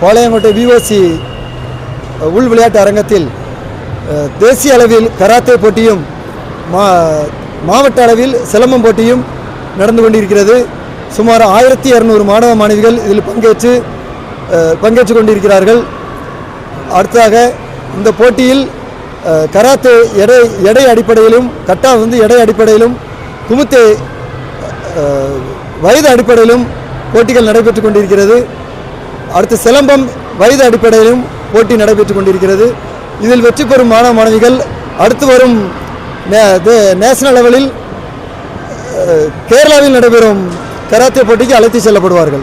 Palayamkottai VOC உள் விளையாட்டு அரங்கத்தில் தேசிய அளவில் கராத்தே போட்டியும் மா மாவட்ட அளவில் சிலம்பம் போட்டியும் நடந்து கொண்டிருக்கிறது. சுமார் ஆயிரத்தி இரநூறு மாணவ மாணவிகள் இதில் பங்கேற்று பங்கேற்று கொண்டிருக்கிறார்கள். அடுத்ததாக இந்த போட்டியில் கராத்தே எடை எடை அடிப்படையிலும் கட்டா வந்து எடை அடிப்படையிலும் குமுத்தே வயது அடிப்படையிலும் போட்டிகள் நடைபெற்று கொண்டிருக்கிறது. அடுத்து சிலம்பம் வயது அடிப்படையிலும் போட்டி நடைபெற்று கொண்டிருக்கிறது. இதில் வெற்றி பெறும் மாணவ மாணவிகள் அடுத்து வரும் நே- நேஷனல் லெவலில் கேரளாவில் நடைபெறும் கராத்தே போட்டிக்கு அழைத்து செல்லப்படுவார்கள்.